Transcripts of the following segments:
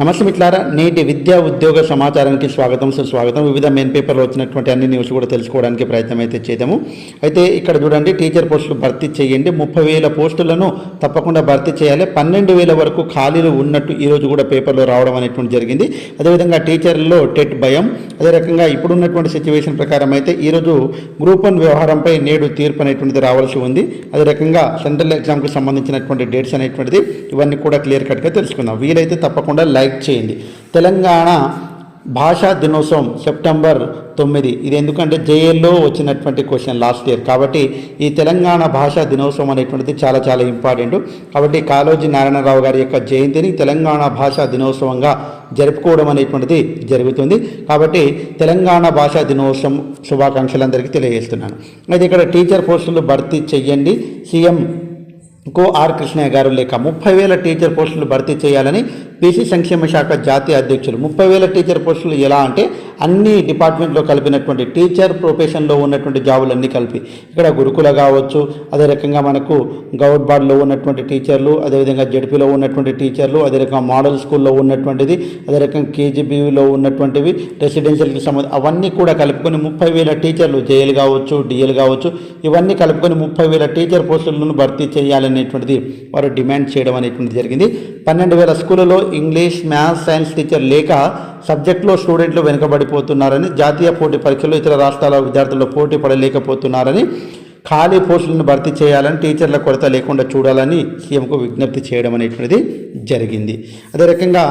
నమస్తే మిట్లారా నేటి విద్యా ఉద్యోగ సమాచారానికి స్వాగతం సుస్వాగతం. వివిధ మెయిన్ పేపర్లో వచ్చినటువంటి అన్ని న్యూస్ కూడా తెలుసుకోవడానికి ప్రయత్నం అయితే చేద్దాము. అయితే ఇక్కడ చూడండి టీచర్ పోస్టులు భర్తీ చేయండి. ముప్పై వేల పోస్టులను తప్పకుండా భర్తీ చేయాలి. పన్నెండు వేల వరకు ఖాళీలు ఉన్నట్టు ఈరోజు కూడా పేపర్లో రావడం అనేటువంటి జరిగింది. అదేవిధంగా టీచర్లో టెట్ భయం. అదే రకంగా ఇప్పుడున్నటువంటి సిచ్యువేషన్ ప్రకారం అయితే ఈరోజు గ్రూప్ వన్ వ్యవహారంపై నేడు తీర్పు అనేటువంటిది రావాల్సి ఉంది. అదే రకంగా సెంట్రల్ ఎగ్జామ్కి సంబంధించినటువంటి డేట్స్ అనేటువంటిది ఇవన్నీ కూడా క్లియర్ కట్గా తెలుసుకుందాం. వీలైతే తప్పకుండా లైక్ చేయండి. తెలంగాణ భాషా దినోత్సవం సెప్టెంబర్ తొమ్మిది. ఇది ఎందుకంటే జేఏల్లో వచ్చినటువంటి క్వశ్చన్ లాస్ట్ ఇయర్. కాబట్టి ఈ తెలంగాణ భాషా దినోత్సవం అనేటువంటిది చాలా చాలా ఇంపార్టెంట్. కాబట్టి కాళోజీ నారాయణరావు గారి యొక్క జయంతిని తెలంగాణ భాషా దినోత్సవంగా జరుపుకోవడం అనేటువంటిది జరుగుతుంది. కాబట్టి తెలంగాణ భాషా దినోత్సవం శుభాకాంక్షలందరికీ తెలియజేస్తున్నాను. అయితే ఇక్కడ టీచర్ పోస్టులు భర్తీ చెయ్యండి సీఎం కో ఆర్ కృష్ణయ్య గారు లేక ముప్పై వేల టీచర్ పోస్టులు భర్తీ చేయాలని బీసీ సంక్షేమ శాఖ జాతీయ అధ్యక్షులు. ముప్పై వేల టీచర్ పోస్టులు ఎలా అంటే అన్ని డిపార్ట్మెంట్లో కలిపినటువంటి టీచర్ ప్రొఫెషన్లో ఉన్నటువంటి జాబులన్నీ కలిపి. ఇక్కడ గురుకుల కావచ్చు అదే రకంగా మనకు గౌడ్ బార్డ్లో ఉన్నటువంటి టీచర్లు అదేవిధంగా జడ్పీలో ఉన్నటువంటి టీచర్లు అదే రకంగా మోడల్ స్కూల్లో ఉన్నటువంటిది అదే రకంగా కేజీబీలో ఉన్నటువంటివి రెసిడెన్షియల్కి సంబంధించి అవన్నీ కూడా కలుపుకొని ముప్పై వేల టీచర్లు జేఎల్ కావచ్చు డిఎల్ కావచ్చు ఇవన్నీ కలుపుకొని ముప్పై వేల టీచర్ పోస్టులను భర్తీ చేయాలనేటువంటిది వారు డిమాండ్ చేయడం అనేటువంటిది జరిగింది. పన్నెండు వేల స్కూళ్ళలో ఇంగ్లీష్ మ్యాథ్స్ సైన్స్ టీచర్ లేక సబ్జెక్టులో స్టూడెంట్లు వెనుకబడిపోతున్నారని జాతీయ పోటీ పరీక్షల్లో ఇతర రాష్ట్రాల విద్యార్థులు పోటీ పడలేకపోతున్నారని ఖాళీ పోస్టులను భర్తీ చేయాలని టీచర్ల కొరత లేకుండా చూడాలని సీఎంకు విజ్ఞప్తి చేయడం అనేటువంటిది జరిగింది. అదే రకంగా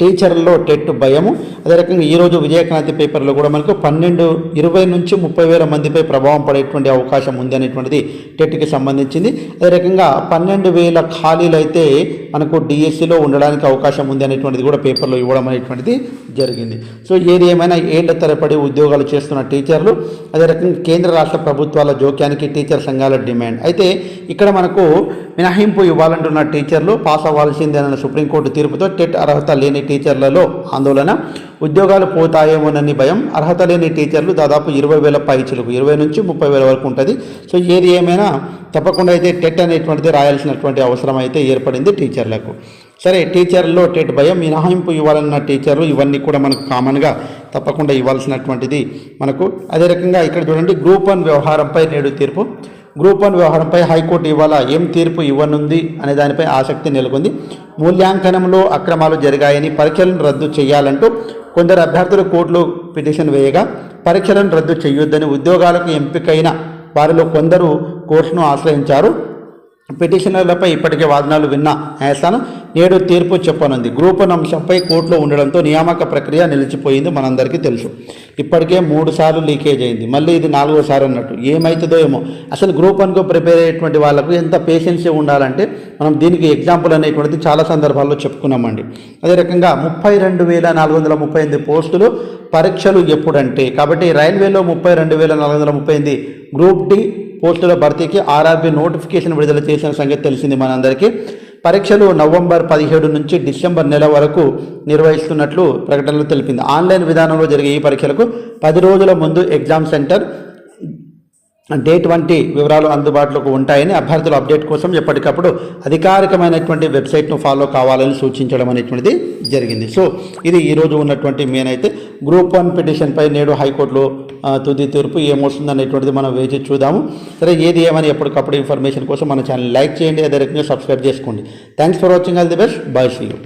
టీచర్లలో టెట్ భయము అదే రకంగా ఈరోజు విజయకాంతి పేపర్లో కూడా మనకు పన్నెండు ఇరవై నుంచి ముప్పై వేల మందిపై ప్రభావం పడేటువంటి అవకాశం ఉంది అనేటువంటిది టెట్కి సంబంధించింది. అదే రకంగా పన్నెండు వేల ఖాళీలు అయితే మనకు డిఎస్సిలో ఉండడానికి అవకాశం ఉంది అనేటువంటిది కూడా పేపర్లో ఇవ్వడం అనేటువంటిది జరిగింది. సో ఏది ఏమైనా ఏళ్ళ తరబడి ఉద్యోగాలు చేస్తున్న టీచర్లు అదే రకంగా కేంద్ర రాష్ట్ర ప్రభుత్వాల జోక్యానికి టీచర్ సంఘాల డిమాండ్. అయితే ఇక్కడ మనకు మినహాయింపు ఇవ్వాలంటున్న టీచర్లు పాస్ అవ్వాల్సిందేనన్న సుప్రీంకోర్టు తీర్పుతో టెట్ అర్హత లేని టీచర్లలో ఆందోళన. ఉద్యోగాలు పోతాయేమోనని భయం. అర్హత లేని టీచర్లు దాదాపు ఇరవై వేల పైచులకు ఇరవై నుంచి ముప్పై వేల వరకు ఉంటుంది. సో ఏది ఏమైనా తప్పకుండా అయితే టెట్ అనేటువంటిది రాయాల్సినటువంటి అవసరం అయితే ఏర్పడింది టీచర్లకు. సరే టీచర్లో టెట్ భయం మినహాయింపు ఇవ్వాలన్న టీచర్లు ఇవన్నీ కూడా మనకు కామన్గా తప్పకుండా ఇవ్వాల్సినటువంటిది మనకు. అదే రకంగా ఇక్కడ చూడండి గ్రూప్ వన్ వ్యవహారంపై నేడు తీర్పు. గ్రూప్ వన్ వ్యవహారంపై హైకోర్టు ఇవాళ ఏం తీర్పు ఇవ్వనుంది అనే దానిపై ఆసక్తి నెలకొంది. మూల్యాంకనంలో అక్రమాలు జరిగాయని పరీక్షలను రద్దు చేయాలంటూ కొందరు అభ్యర్థులు కోర్టులో పిటిషన్ వేయగా పరీక్షలను రద్దు చేయొద్దని ఉద్యోగాలకు ఎంపికైన వారిలో కొందరు కోర్సును ఆశ్రయించారు. పిటిషనర్లపై ఇప్పటికే వాదనలు విన్న న్యాయస్థానం నేడు తీర్పు చెప్పనుంది. గ్రూప్ వన్ అంశంపై కోర్టులో ఉండడంతో నియామక ప్రక్రియ నిలిచిపోయింది మనందరికీ తెలుసు. ఇప్పటికే మూడు సార్లు లీకేజ్ అయింది. మళ్ళీ ఇది నాలుగోసారి అన్నట్టు. ఏమవుతుందో ఏమో. అసలు గ్రూప్ వన్కు ప్రిపేర్ అయ్యేటువంటి వాళ్ళకు ఎంత పేషెన్సీ ఉండాలంటే మనం దీనికి ఎగ్జాంపుల్ అనేటువంటిది చాలా సందర్భాల్లో చెప్పుకున్నామండి. అదే రకంగా ముప్పై రెండు వేల నాలుగు వందల ముప్పై ఎనిమిది పోస్టులు పరీక్షలు ఎప్పుడంటే కాబట్టి రైల్వేలో ముప్పై రెండు వేల నాలుగు వందల ముప్పై ఎనిమిది గ్రూప్ డి పోస్టుల భర్తీకి ఆర్ఆర్బీ నోటిఫికేషన్ విడుదల చేసిన సంగతి తెలిసింది మనందరికీ. పరీక్షలు నవంబర్ పదిహేడు నుంచి డిసెంబర్ నెల వరకు నిర్వహిస్తున్నట్లు ప్రకటనలో తెలిపింది. ఆన్లైన్ విధానంలో జరిగే ఈ పరీక్షలకు పది రోజుల ముందు ఎగ్జామ్ సెంటర్ డేట్ వంటి వివరాలు అందుబాటులోకి ఉంటాయని అభ్యర్థుల అప్డేట్ కోసం ఎప్పటికప్పుడు అధికారికమైనటువంటి వెబ్సైట్ను ఫాలో కావాలని సూచించడం అనేటువంటిది జరిగింది. సో ఇది ఈరోజు ఉన్నటువంటి మెయిన్ అయితే గ్రూప్ వన్ పిటిషన్పై నేడు హైకోర్టులో తుది తీర్పు ఏమొస్తుంది అనేటువంటిది మనం వేచి చూద్దాము. సరే ఏది ఏమని ఎప్పటికప్పుడు ఇన్ఫర్మేషన్ కోసం మన ఛానల్ లైక్ చేయండి అదే రకంగా సబ్స్క్రైబ్ చేసుకోండి. Thanks for watching. All the best. Bye see. You.